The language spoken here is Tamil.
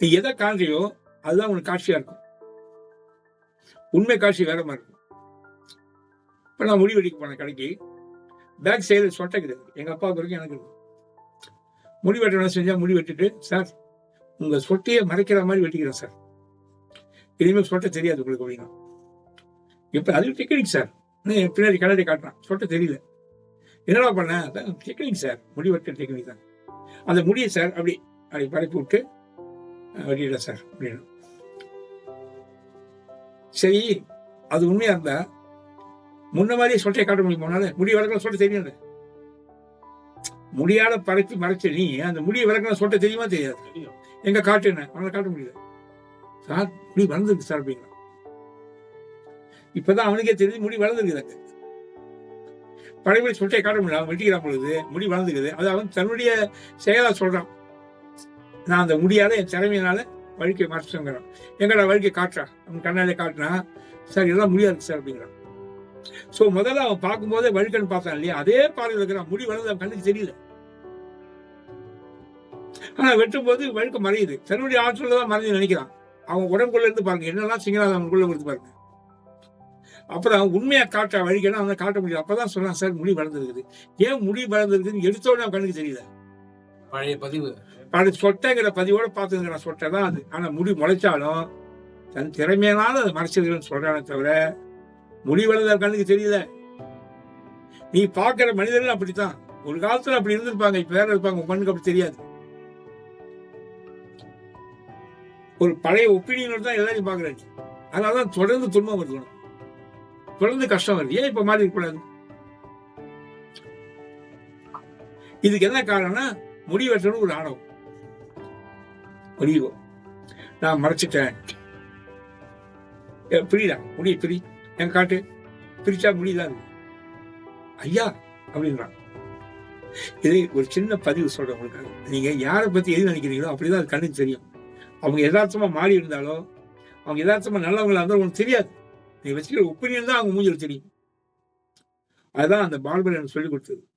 நீ எதை காண்றியோ அதுதான் உனக்கு காட்சியா இருக்கும். உண்மை காட்சி வேற மாதிரி இருக்கும். இப்ப நான் முடி வெட்டிக்கு போனேன் கடைக்கு. பேக் சைடு சொட்டை கிடையாது எங்க அப்பாவுக்கு வரைக்கும் எனக்கு இருக்கும். முடி வெட்டணும் செஞ்சா முடி வெட்டிட்டு சார் உங்க சொட்டையை மறைக்கிற மாதிரி வெட்டிக்கிறேன் சார். இனிமேல் சொட்டை தெரியாது உங்களுக்கு அப்படின்னா. இப்ப அது டெக்னிக் சார். பின்னாடி கண்ணாடி காட்டுறான். சொட்டை தெரியல. என்னடா பண்ண? Technique sir. முடி வெட்டுற டெக்னிக் தான். அந்த முடியை சார் அப்படி அப்படி பரப்பி விட்டு வெட்டிடுறேன் சார் அப்படின்னு சரி அது உண்மையா இருந்தா முன்ன மாதிரியே சொட்டையை காட்ட முடியுமா உன்னால? முடி வளர்க்கலாம் சொட்டை தெரியும் முடியாத பறக்கி மறைச்ச நீ அந்த முடியை விளக்கலாம் சொட்டை தெரியுமா தெரியாது? எங்க காட்டு என்ன? அவனை காட்ட முடியல. சார் முடி வளர்ந்துருக்கு சார் அப்படிங்கிறான் இப்பதான் அவனுக்கே தெரியுது முடி வளர்ந்துருக்குது பழைய சொட்டையை காட்ட முடியல. அவன் வெட்டிக்கிறான் பொழுது முடி வளர்ந்துக்குது அது அவன் தன்னுடைய செயலா சொல்றான். நான் அந்த முடியாத என் திறமையினால வழுக்கை மறைச்சுங்கிறான் எங்கடா வழுக்கை காட்டுறா? அவன் கண்ணாலே காட்டுறான் சார் இதெல்லாம் முடியாது சார் அப்படிங்கிறான். ஸோ முதல்ல அவன் பார்க்கும்போதே வழுக்கன்னு பார்த்தான் இல்லையா? அதே பார்வையில் இருக்கிறான். முடி வளர்ந்து அவன் கண்ணுக்கு தெரியல. ஆனா வெட்டும் போது வழுக்க மறையுது. தன்னுடைய ஆற்றல தான் மறைஞ்சு நினைக்கிறான். அவன் உடம்புக்குள்ள இருந்து பாருங்க. என்னெல்லாம் சிங்களாத அவனுக்குள்ள கொடுத்து பாருங்க. அப்புறம் அவன் உண்மையா காட்டுற? வழிக்கணும் அவனை காட்ட முடியும் அப்பதான் சொன்னான் சார் முடி வளர்ந்துருக்குது. ஏன் முடி வளர்ந்துருக்குன்னு எடுத்தோடனே அவன் கண்ணுக்கு தெரியல. பழைய பதிவு. அது சொட்டைங்கிற பதிவோட பார்த்துங்கிற சொட்டை தான் அது. ஆனால் முடி முளைச்சாலும் தன் திறமையினால அதை மறைச்சதுன்னு சொல்றானே தவிர முடி வளர்ந்த கண்ணுக்கு தெரியல. நீ பார்க்குற மனிதர்கள் அப்படித்தான். ஒரு காலத்தில் அப்படி இருந்திருப்பாங்க இப்போ வேற இருப்பாங்க உங்க கண்ணுக்கு அப்படி தெரியாது. ஒரு பழைய ஒப்பீனியனோட தான் எல்லாரையும் பார்க்குறாச்சு அதனால தான் தொடர்ந்து துன்பம் வருது தொடர்ந்து கஷ்டம் வருது. ஏன் இப்போ மாறி இருக்கக்கூடாது? இதுக்கு என்ன காரணம்னா முடி வெட்டணும் ஒரு ஆணவம் ஒரு நான் மறைச்சிட்டேன். ஏ, பிரிடா முடி பிரி. என் காட்டு. பிரிச்சா முடிதான் ஐயா அப்படின்றான். இது ஒரு சின்ன பதிவு சொல்றேன் உங்களுக்கு. நீங்க யாரை பத்தி எது நினைக்கிறீங்களோ அப்படிதான் அது கண்ணுக்கு தெரியும். அவங்க யதார்த்தமா மாறி இருந்தாலோ அவங்க யதார்த்தமா நல்லவங்களா இருந்தாலும் உனக்கு தெரியாது. நீ வச்சுக்கிற ஒப்பீனியன் தான் அவங்க மூஞ்சில் தெரியும். அதுதான் அந்த பால்பர் எனக்கு சொல்லிக் கொடுத்தது.